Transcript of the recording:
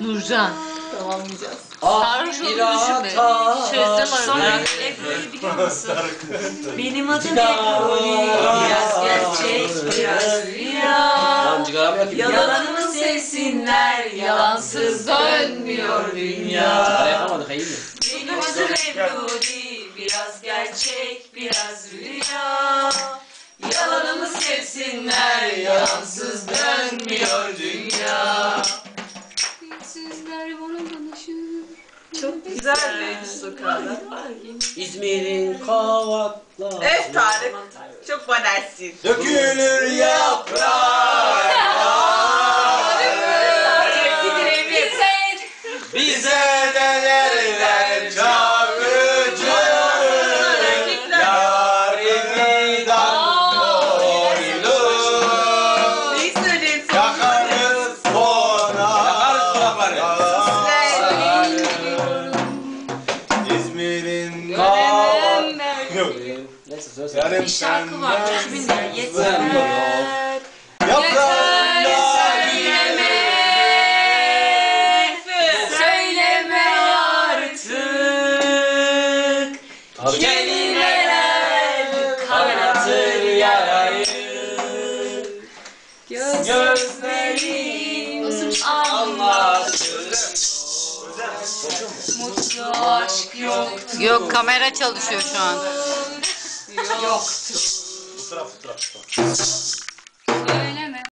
Nurcan Tamamlayacağız. Sarhoş olduğunu düşünme. Sözde var. biliyor musun? Benim adım Ekoli. Biraz gerçek, biraz rüya. Yalanımı sevsinler, yalansız dönmüyor dünya. Yapamadık, iyi? Benim adım Ekoli. Biraz gerçek, biraz rüya. Yalanımı sevsinler, yalansız dönmüyor dünya. Sizler danışır. Çok güzel bir sokağda. İzmir'in kavatları. Evet Tarık. Çok modersin. Dökülür yaprak Neyse. Yarım Bir şarkı var. senden Kimin Yeter. Yaprağında Söyleme. Söyleme artık. Kelimeler kanatır yarayı. Gözlerim anlatır. Mutlu aşk yoktur. Yok kamera çalışıyor şu an. Yok. Yok. Bu taraf